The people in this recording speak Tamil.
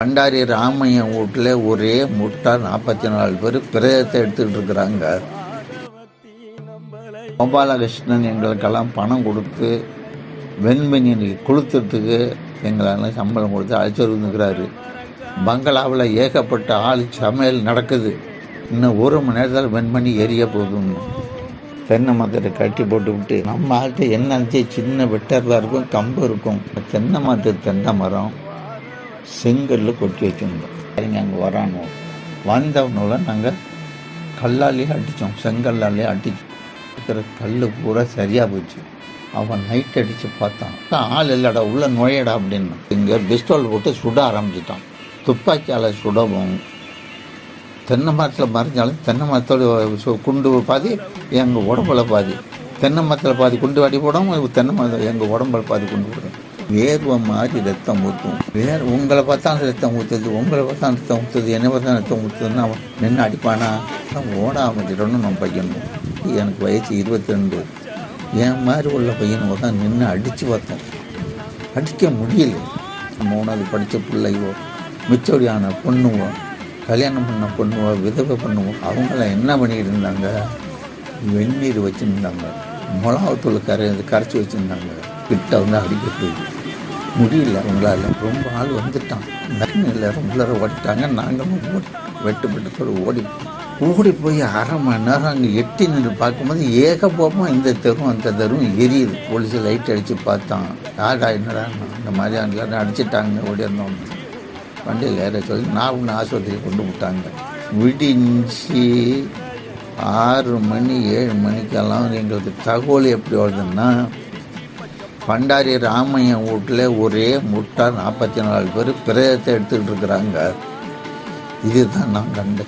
பண்டாரி ராமையன் வீட்டில் ஒரே முட்டா நாற்பத்தி நாலு பேர் பிரேதத்தை எடுத்துக்கிட்டு இருக்கிறாங்க. கோபாலகிருஷ்ணன் எங்களுக்கெல்லாம் பணம் கொடுத்து வெண்மணி கொளுத்துறதுக்கு எங்களெல்லாம் சம்பளம் கொடுத்து அழைச்சிட்டு வந்துக்கிறாரு பங்களாவில் ஏகப்பட்ட ஆள் சமையல் நடக்குது. இன்னும் ஒரு மணி நேரத்தில் வெண்மணி எரிய போதும்னு. தென்னை மரத்தை கட்டி போட்டு விட்டு நம்ம ஆள்கிட்ட என்ன சின்ன வெட்டரில் இருக்கும் கம்பு இருக்கும். தென்னை மரத்து தென்னை மரம். செங்கல்ல கொட்டி வச்சுருந்தோம் சரிங்க அங்கே வரானோ வந்தவனோட நாங்கள் கல்லாலேயே அடித்தோம் செங்கல்லாலே அடிச்சு இருக்கிற கல் பூரா சரியாக போச்சு. அவன் நைட் அடித்து பார்த்தான். ஆள் இல்லைடா உள்ளே நுழையடா அப்படின்னா. இங்கே பிஸ்டால் போட்டு சுட ஆரம்பிச்சிட்டான். துப்பாக்கியால் சுடவும் தென்னை மரத்தில் மறைஞ்சாலும் தென்னை மரத்தோட சு- குண்டு பாதி எங்கள் உடம்புல பாதி. தென்னை மரத்தில் பாதி குண்டு வாடி போடும் தென்னை மரத்தில் எங்கள் உடம்புல பாதி குண்டு போடும் வேர்வை மாதிரி ரத்தம் ஊற்றும் வேர் உங்களை பார்த்தா ரத்தம் ஊற்றுது உங்களை பார்த்தா ரத்தம் ஊற்றுது என்னை பார்த்தா ரத்தம் ஊற்றுதுன்னு அவன் நின்று அடிப்பானா? நான் ஓட நம்ம பையனும். எனக்கு வயசு இருபத்தி ரெண்டு என் மாதிரி உள்ள பையனை தான் நின்று அடித்து பார்த்தோம் அடிக்க முடியல. மூணாவது படித்த பிள்ளைவோ மிச்சோடியான பொண்ணுவோ கல்யாணம் பண்ண பொண்ணுவோ விதவை பொண்ணுவோ அவங்களாம் என்ன பண்ணிக்கிட்டு இருந்தாங்க? வெந்நீர் வச்சுருந்தாங்க. மிளகாத்தூள் கரை கரைச்சி வச்சுருந்தாங்க. கிட்ட வந்து அடிக்கிறது முடியல அவங்களால ரொம்ப ஆள் வந்துட்டான். நன்னு எல்லாரும் உள்ளார ஓடிட்டாங்க நாங்களும் ஓடி வெட்டு ஓடி ஓடி போய் அரை மணி நேரம் அங்கே எட்டி நின்று பார்க்கும்போது ஏகபோகமாக இந்த தெருவும் அந்த தெருவும் எரியுது. போலீஸ் லைட் அடித்து பார்த்தான். யாரா என்னடா? இந்த மாதிரி அங்கே அடிச்சிட்டாங்க ஓடி இருந்தோம் வண்டியில் ஏற சொல்லி நான் ஒன்று ஆஸ்பத்திரி கொண்டு விட்டாங்க. விடிஞ்சு ஆறு மணி ஏழு மணிக்கெல்லாம் எங்களுக்கு தகவல் எப்படி வருதுன்னா பண்டாரி ராமையன் வீட்டில் ஒரே முட்டா நாற்பத்தி நாலு பேர் பிரேதத்தை எடுத்துக்கிட்டு இருக்கிறாங்க. இதுதான் நான் கண்ட